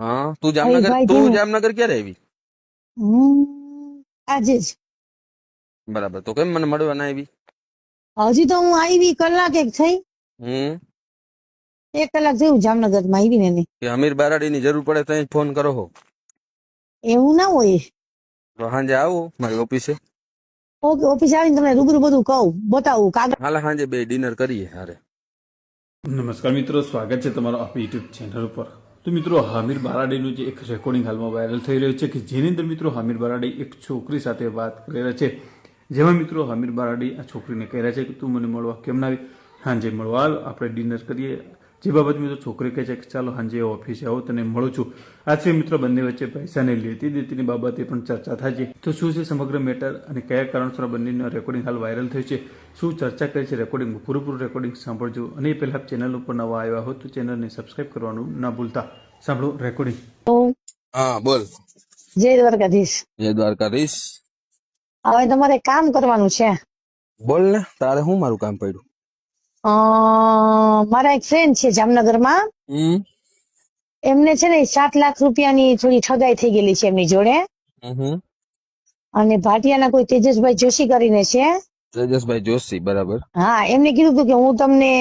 હા? તું જામનગર તું જામનગર ક્યારે આવી? આજે જ. બરાબર. તો કેમ મને મળવા ના આવી? હજી તો હું આવી કલાક એક થઈ. હમ એક કલાક જેવું જામનગરમાં આવી ને કે અમીર બારાડી ની જરૂર પડે તો ફોન કરો હો. એવું ના હોય. તો સાંજે આવું મારી ઓફિસે. ઓકે ઓફિસ આવીને તમને રૂબરૂ બધું કહું બતાવું કાગળ. હાલ સાંજે બે ડિનર કરીએ હારે. નમસ્કાર મિત્રો સ્વાગત છે તમારો યુટ્યુબ ચેનલ ઉપર. તો મિત્રો હામીર બારાડીનું જે એક રેકોર્ડિંગ હાલમાં વાયરલ થઈ રહ્યું છે કે જેની અંદર મિત્રો હામીર બારાડી એક છોકરી સાથે વાત કરી રહ્યા છે. જેમાં મિત્રો હામિર બારાડી આ છોકરીને કહી રહ્યા છે કે તું મને મળવા કેમ ના આવી? હાંજે મળવા આપણે ડિનર કરીએ. જે બાબત મિત્રો છોકરી કહે છે કે ચાલો હાંજે ઓફિસે આવો તને મળું છું. આ છે મિત્રો બંને વચ્ચે પૈસાની લેતી દેતીની બાબતે પણ ચર્ચા થાય છે. તો શું છે સમગ્ર મેટર અને કયા કારણસર બંનેનું રેકોર્ડિંગ હાલ વાયરલ થયું છે? શું ચર્ચા કરી છે રેકોર્ડિંગ પૂરેપૂરું રેકોર્ડિંગ સાંભળજો. અને એ પહેલા ચેનલ ઉપર નવા આવ્યા હો તો ચેનલને સબસ્ક્રાઇબ કરવાનું ના ભૂલતા. સાંભળો રેકોર્ડિંગ હા બોલ. જય દ્વારકાધીશ. જય દ્વારકાધીશ. હવે તમારે કામ કરવાનું છે. બોલ ને તારે હું મારું કામ પડ્યું? મારા એક ફ્રેન્ડ છે જામનગરમાં. એમને છે ને સાત લાખ રૂપિયાની થોડી ઠગાઈ થઈ ગયેલી છે એમની જોડે. અને ભાટિયાના કોઈ તેજસભાઈ જોશી કરીને છે. તેજસભાઈ જોશી બરાબર. હા એમને કીધું હતું કે હું તમને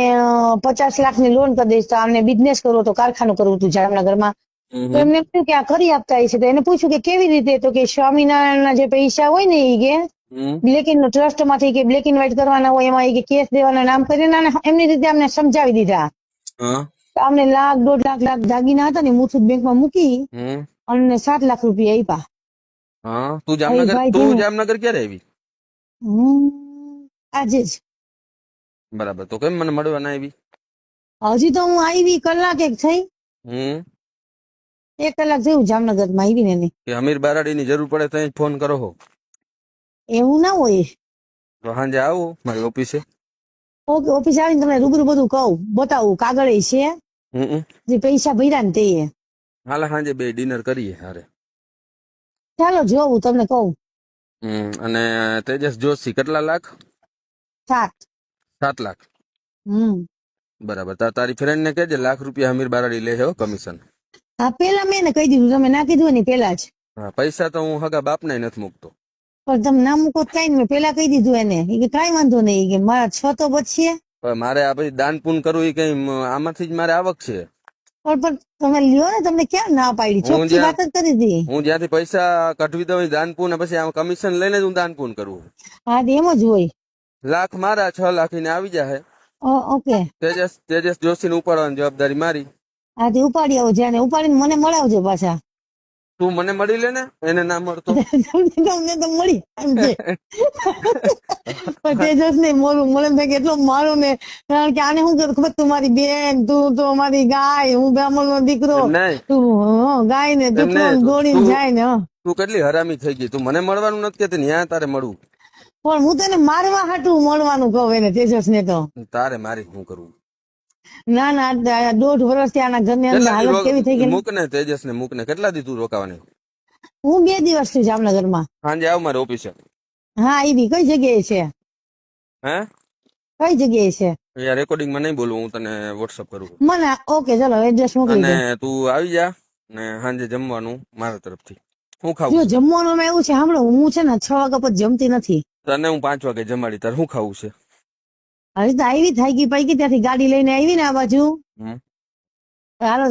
પચાસ લાખની લોન કરી દઈશ તો આમને બિઝનેસ કરવો તો કારખાનું કરવું હતું જામનગરમાં. તો એમને કહ્યું કે આ કરી આપતા છે તો એને પૂછ્યું કે કેવી રીતે? તો કે સ્વામિનારાયણના જે પૈસા હોય ને એ કે બ્લેક ઇન ટ્રસ્ટમાંથી કે બ્લેક એન્ડ વ્હાઈટ કરવાના હોય એમાં કે કેસ દેવાના નામ કરીને અને એમની રીતે અમને સમજાવી દીધા. અમને લાખ દોઢ લાખ લાખ દાગીના હતા ને મુથુટ બેંકમાં મૂકી અને સાત લાખ રૂપિયા આપ્યા તું જામનગર તું જામનગર ક્યારે આવી આજે જ. બરાબર. તો કેમ મને મળવા ના આવી હજી તો હું આવી કલાક એક થઈ. હમ. એક કલાક જેવું જામનગરમાં આવી ને હમીર અમીર બારાડી ની જરૂર પડે તો ફોન કરો હો. એવું ના હોય. સાંજે આવું મારી ઓફિસે. ઓકે ઓફિસ આવીને તમને રૂબરૂ બધું કહું બતાવું કાગળ છે જે પૈસા ભર્યા ને તે હાલે સાંજે બે ડિનર કરીએ હારે. ચાલો જોવું તમને કહું. અને તેજસ જોશી કેટલા લાખ? સાત. સાત લાખ. હમ. બરાબર તાર તારી ફ્રેન્ડ ને કહેજે લાખ રૂપિયા અમીર બારાડી લે છે હો કમિશન હા પેલા મેં કહી દીધું તમે ના કીધું ને પેલા જ. હા પૈસા તો હું હગા બાપ ને નથી મૂકતો. પણ તમે ના મૂકો કઈ મેં પેલા કહી દીધું એને. કે કઈ વાંધો નહીં. કે મારા છ તો બચશે મારે આ પછી દાન પૂન કરવું એ કઈ આમાંથી જ મારે આવક છે? પણ પણ તમે લ્યો ને તમને ક્યાં ના પાડી? ચોખ્ખી વાત જ કરી હતી હું જ્યાંથી પૈસા કઢવી દઉં દાન પૂન પછી આમ કમિશન લઈને જ હું દાન પૂન કરું. હા એમ જ હોય. લાખ મારા છ લાખ ને આવી જાય ઓકે. તેજસ તેજસ જોશી ને ઉપાડવાની જવાબદારી મારી. હા તે ઉપાડી આવો જ્યાં ઉપાડીને મને મળાવજો પાછા. તું મને મળી લે ને એને ના મળતો. તમને તો મળી એમ તેજસ ને મોરું મળે કેટલો મારો ને કારણ કે આને હું કરું ખબર? તું મારી બેન તું તો મારી ગાય હું બ્રાહ્મણ નો દીકરો તું ગાય ને દોડીને જાય ને તું કેટલી હરામી થઈ ગઈ. તું મને મળવાનું નથી કેતી ન્યા તારે મળવું. પણ હું તને મારવા હાટું મળવાનું કહું એને તેજસ ને તો. તારે મારી શું કરવું? ના ના દોઢ વર્ષથી આના ઘરની અંદર હાલત કેવી થઈ ગઈ મૂક ને? તેજસ ને મૂક ને કેટલા દી તું રોકાવાની? હું બે દિવસથી જામનગરમાં સાંજે આવ મારે ઓફિસે. હા આવી કઈ જગ્યાએ છે? હે? કઈ જગ્યાએ છે? યાર રેકોર્ડિંગમાં નહીં બોલું હું તને વોટ્સઅપ કરું મને ઓકે ચલો એડ્રેસ મોકલી દે. અને તું આવી જા ને સાંજે જમવાનું મારા તરફથી. હું ખાવું જો જમવાનું એવું છે સાંભળો હું છે ને છ વાગ્યા પછી જમતી નથી. તને હું પાંચ વાગે જમાડી તારે હું ખાવું છે? હવે તો આવી થાય ગઈ પૈકી ત્યાંથી ગાડી લઈને આવી ને આ બાજુ. હાલો